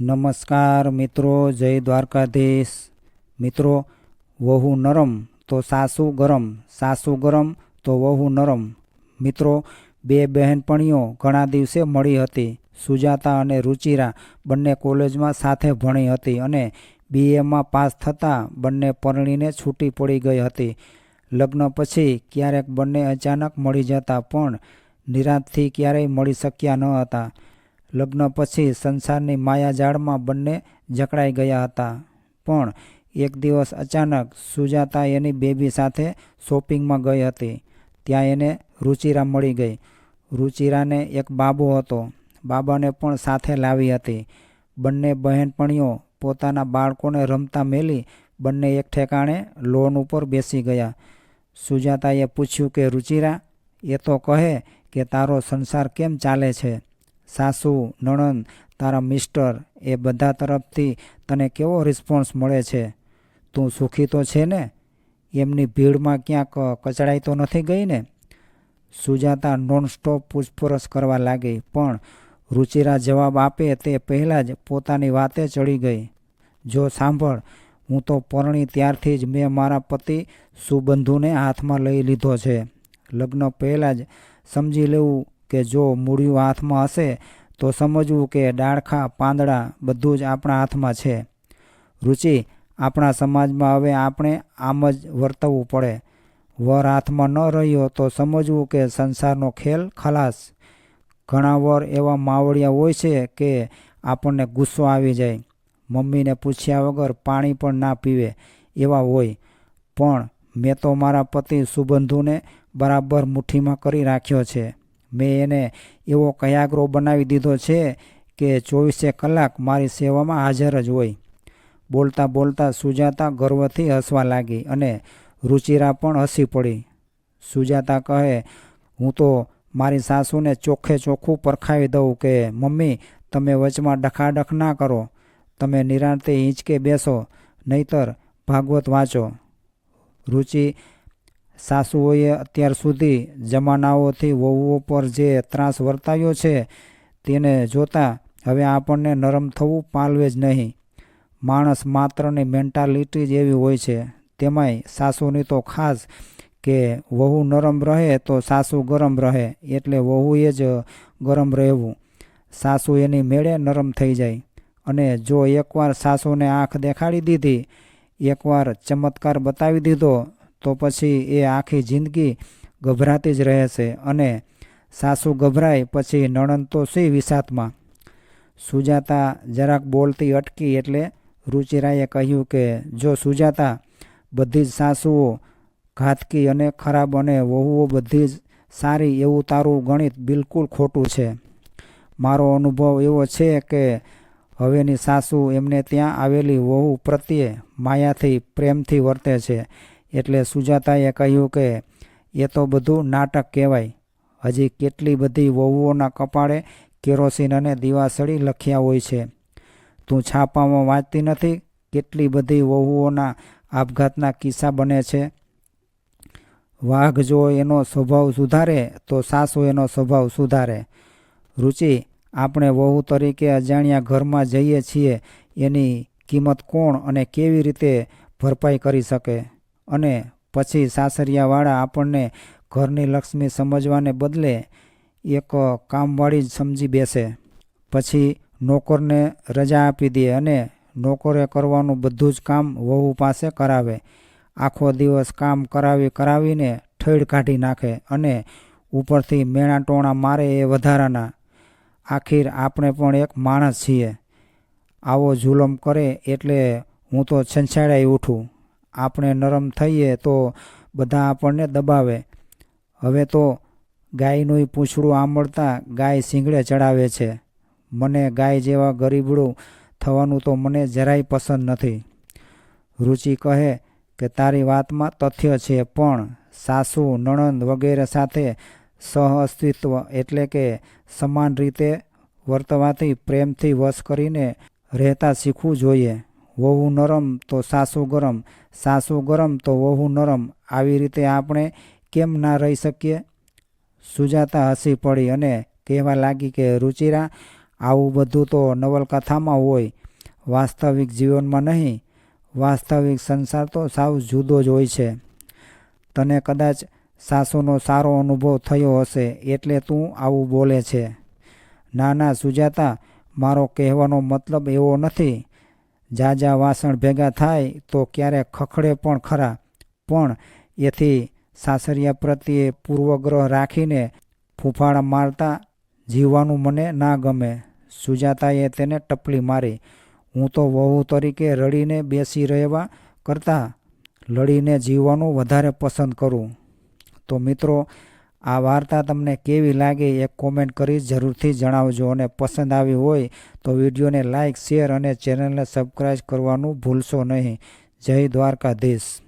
નમસ્કાર મિત્રો, જય દ્વારકાધીશ. મિત્રો, વહુ નરમ તો સાસુ ગરમ સાસુ ગરમ તો વહુ નરમ. મિત્રો, બે બહેનપણીઓ ઘણા દિવસે મળી હતી. સુજાતા અને રુચિરા બંને કોલેજમાં સાથે ભણી હતી અને બીએમાં પાસ થતાં બંને પરણીને છૂટી પડી ગઈ હતી. લગ્ન પછી ક્યારેક બંને અચાનક મળી જતા પણ નિરાંતથી ક્યારેય મળી શક્યા ન હતા. લગ્ન પછી સંસારની માયાજાળમાં બંને જકડાઈ ગયા હતા. પણ એક દિવસ અચાનક સુજાતા એની બેબી સાથે શોપિંગમાં ગઈ હતી. ત્યાં એને રુચિરા મળી ગઈ. રુચિરાને એક બાબો હતો. બાબાને પણ સાથે લાવી હતી. બંને બહેનપણીઓ પોતાના બાળકોને રમતા મેલી બંને એક ઠેકાણે લોન ઉપર બેસી ગયા. સુજાતાએ પૂછ્યું કે, રુચિરા, એ તો કહે કે તારો સંસાર કેમ ચાલે છે? સાસુ, નણંદ, તારા મિસ્ટર એ બધા તરફથી તને કેવો રિસ્પોન્સ મળે છે? તું સુખી તો છે ને? એમની ભીડમાં ક્યાંક કચડાઈ તો નથી ગઈ ને? સુજાતા નોનસ્ટોપ પૂછપરછ કરવા લાગી, પણ રુચિરા જવાબ આપે તે પહેલાં જ પોતાની વાતે ચડી ગઈ. જો સાંભળ, હું તો પરણી ત્યારથી જ મેં મારા પતિ સુબંધુને હાથમાં લઈ લીધો છે. લગ્ન પહેલાં જ સમજી લેવું કે જો મૂળિયું હાથમાં હશે, તો સમજવું કે ડાળખા, પાંદડા બધું જ આપણા હાથમાં છે. રુચિ, આપણા સમાજમાં હવે આપણે આમ જ વર્તવું પડે. વર હાથમાં ન રહ્યો તો સમજવું કે સંસારનો ખેલ ખલાસ. ઘણા વર એવા માવડિયા હોય છે કે આપણને ગુસ્સો આવી જાય. મમ્મીને પૂછ્યા વગર પાણી પણ ના પીવે એવા હોય. પણ મેં તો મારા પતિ સુબંધુને બરાબર મુઠ્ઠીમાં કરી રાખ્યો છે. મેં એને એવો કયાગ્રો બનાવી દીધો છે કે ચોવીસે કલાક મારી સેવામાં હાજર જ હોય. બોલતા બોલતા સુજાતા ગર્વથી હસવા લાગી અને રુચિરા પણ હસી પડી. સુજાતા કહે, હું તો મારી સાસુને ચોખ્ખે ચોખ્ખું પરખાવી દઉં કે, મમ્મી, તમે વચમાં ડખાડખ ના કરો. તમે નિરાંતે હિંચકે બેસો, નહીતર ભાગવત વાંચો. રુચિ સાસુઓએ અત્યાર સુધી જમાનાઓથી વહુઓ પર જે ત્રાસ વર્તાવ્યો છે, તેને જોતાં હવે આપણને નરમ થવું પાલવે જ નહીં. માણસ માત્રની મેન્ટાલિટી જ એવી હોય છે. તેમાંય સાસુની તો ખાસ કે વહુ નરમ રહે તો સાસુ ગરમ રહે, એટલે વહુએ જ ગરમ રહેવું. સાસુ એની મેળે નરમ થઈ જાય. અને જો એકવાર સાસુને આંખ દેખાડી દીધી, એકવાર ચમત્કાર બતાવી દીધો તો પછી એ આખી જિંદગી ગભરાતી જ રહેશે અને સાસુ ગભરાય, પછી નણંદ તો સી વિસાતમાં સુજાતા જરાક બોલતી અટકી એટલે રુચિરાએ કહ્યું કે, જો સુજાતા, બધી જ સાસુઓ ઘાતકી અને ખરાબ અને વહુઓ બધી જ સારી એવું તારું ગણિત બિલકુલ ખોટું છે. મારો અનુભવ એવો છે કે હવેની સાસુ એમને ત્યાં આવેલી વહુ પ્રત્યે માયાથી, પ્રેમથી વર્તે છે. એટલે સુજાતાએ કહ્યું કે, એ તો બધું નાટક કહેવાય. હજી કેટલી બધી વહુઓના કપાળે કેરોસીન અને દિવાસળી લખ્યા હોય છે. તું છાપામાં વાંચતી નથી? કેટલી બધી વહુઓના આપઘાતના કિસ્સા બને છે. વાઘ જો એનો સ્વભાવ સુધારે, તો સાસુ એનો સ્વભાવ સુધારે. રુચિ, આપણે વહુ તરીકે અજાણ્યા ઘરમાં જઈએ છીએ. એની કિંમત કોણ અને કેવી રીતે ભરપાઈ કરી શકે? અને પછી સાસરિયાવાળા આપણને ઘરની લક્ષ્મી સમજવાને બદલે એક કામવાળી જ સમજી બેસે. પછી નોકરને રજા આપી દે અને નોકરે કરવાનું બધું જ કામ વહુ પાસે કરાવે. આખો દિવસ કામ કરાવી કરાવીને ઠેડ કાઢી નાખે અને ઉપરથી મેણા ટોણા મારે એ વધારાના. આખીર આપણે પણ એક માણસ છીએ. આવો જુલમ કરે એટલે હું તો છંછાડાઈ ઉઠું. આપણે નરમ થઈએ તો બધા આપણને દબાવે. હવે તો ગાયનું પૂંછડું આંબળતા ગાય શીંગડે ચડાવે છે. મને ગાય જેવા ગરીબડું થવાનું તો મને જરાય પસંદ નથી. રુચિ કહે કે તારી વાતમાં તથ્ય છે, પણ સાસુ, નણંદ વગેરે સાથે સહઅસ્તિત્વ એટલે કે સમાન રીતે વર્તવાથી પ્રેમથી વશ કરીને રહેતા શીખવું જોઈએ. વહુ નરમ તો સાસુ ગરમ સાસુ ગરમ તો વહુ નરમ. આવી રીતે આપણે કેમ ના રહી શકીએ? સુજાતા હસી પડી અને કહેવા લાગી કે, રુચિરા, આવું બધું તો નવલકથામાં હોય. વાસ્તવિક જીવનમાં નહીં. વાસ્તવિક સંસાર તો સાવ જુદો જ હોય છે. તને કદાચ સાસુનો સારો અનુભવ થયો હશે, એટલે તું આવું બોલે છે. ના ના, સુજાતા, મારો કહેવાનો મતલબ એવો નથી. જાજા વાસણ ભેગા થાય તો ક્યારેક ખખડે પણ ખરા. પણ એથી સાસરિયા પ્રત્યે પૂર્વગ્રહ રાખીને ફૂફાડા મારતા જીવવાનું મને ના ગમે. સુજાતાએ તેને ટપલી મારી. હું તો વહુ તરીકે રડીને બેસી રહેવા કરતાં લડીને જીવવાનું વધારે પસંદ કરું. તો મિત્રો આ વાર્તા તમને કેવી લાગે એ કોમેન્ટ કરી જરૂરથી જણાવજો અને પસંદ આવી હોય તો વિડીયોને લાઇક શેર અને ચેનલને સબસ્ક્રાઈબ કરવાનું ભૂલશો નહીં. જય દ્વારકાધીશ.